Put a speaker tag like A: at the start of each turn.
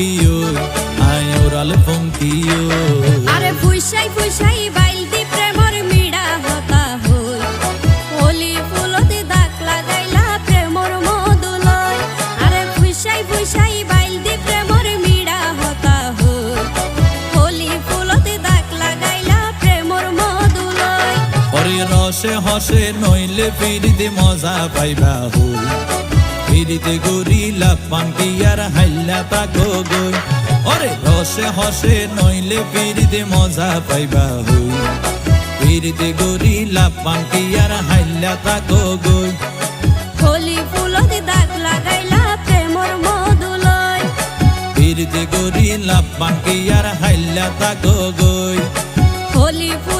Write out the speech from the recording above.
A: গিও আয় ওরাল পঙ্কিও
B: আরে ফুইসাই ফুইসাই বাইল দি প্রেমর মিড়া হতা হই। হোলি ফুলতে দাগ লাগাইলা প্রেমর মধুলয় আরে ফুইসাই ফুইসাই বাইল দি প্রেমর মিড়া হতা হই। হোলি ফুলতে দাগ লাগাইলা প্রেমর মধুলয়
A: ওরে রসে হসে নইলে ফিরিতে মজা পাইবা হই। ফিরিতে গরিলা পাঙ্কিয়ার হাইলা তাকো গই ওরে রসে হসে নইলে ফিরিতে মজা পাইবা হই। ফিরিতে গরিলা পাঙ্কিয়ার হাইলা তাকো গই
B: হোলি ফুলতে দাগ লাগাইলা প্রেমর মধুলয়।
A: ফিরিতে গরিলা পাঙ্কিয়ার হাইলা তাকো গই
B: হোলি ফুল